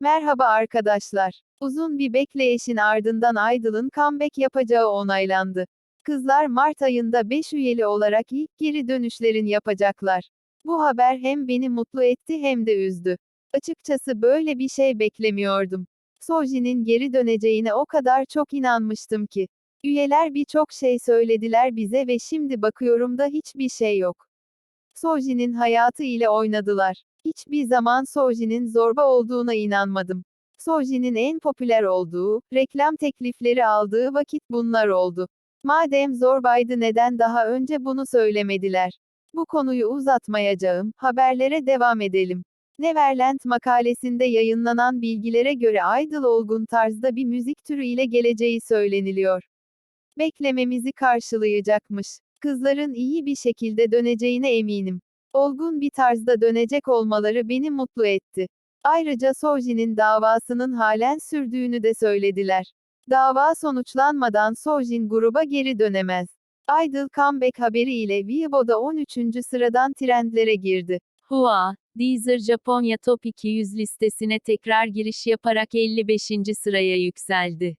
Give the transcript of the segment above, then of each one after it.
Merhaba arkadaşlar. Uzun bir bekleyişin ardından Idol'ın comeback yapacağı onaylandı. Kızlar Mart ayında 5 üyeli olarak ilk geri dönüşlerin yapacaklar. Bu haber hem beni mutlu etti hem de üzdü. Açıkçası böyle bir şey beklemiyordum. Soji'nin geri döneceğine o kadar çok inanmıştım ki. Üyeler birçok şey söylediler bize ve şimdi bakıyorum da hiçbir şey yok. Soji'nin hayatı ile oynadılar. Hiçbir zaman Soji'nin zorba olduğuna inanmadım. Soji'nin en popüler olduğu, reklam teklifleri aldığı vakit bunlar oldu. Madem zorbaydı neden daha önce bunu söylemediler? Bu konuyu uzatmayacağım, haberlere devam edelim. Neverland makalesinde yayınlanan bilgilere göre Idol olgun tarzda bir müzik türü ile geleceği söyleniliyor. Beklememizi karşılayacakmış. Kızların iyi bir şekilde döneceğine eminim. Olgun bir tarzda dönecek olmaları beni mutlu etti. Ayrıca Soji'nin davasının halen sürdüğünü de söylediler. Dava sonuçlanmadan Sojin gruba geri dönemez. Idol comeback haberi ile Weibo'da 13. sıradan trendlere girdi. Hua, Deezer Japonya Top 200 listesine tekrar giriş yaparak 55. sıraya yükseldi.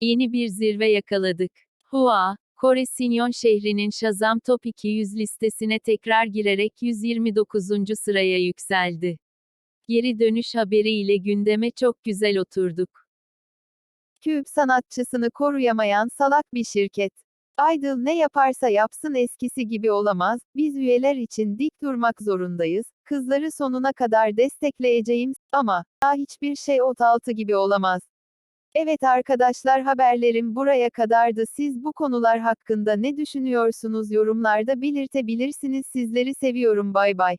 Yeni bir zirve yakaladık. Hua, Kore Sinyon şehrinin Shazam Top 200 listesine tekrar girerek 129. sıraya yükseldi. Geri dönüş haberiyle gündeme çok güzel oturduk. Cube sanatçısını koruyamayan salak bir şirket. Idol ne yaparsa yapsın eskisi gibi olamaz, biz üyeler için dik durmak zorundayız, kızları sonuna kadar destekleyeceğim, ama, daha hiçbir şey ot altı gibi olamaz. Evet arkadaşlar haberlerim buraya kadardı. Siz bu konular hakkında ne düşünüyorsunuz? Yorumlarda belirtebilirsiniz. Sizleri seviyorum. Bay bay.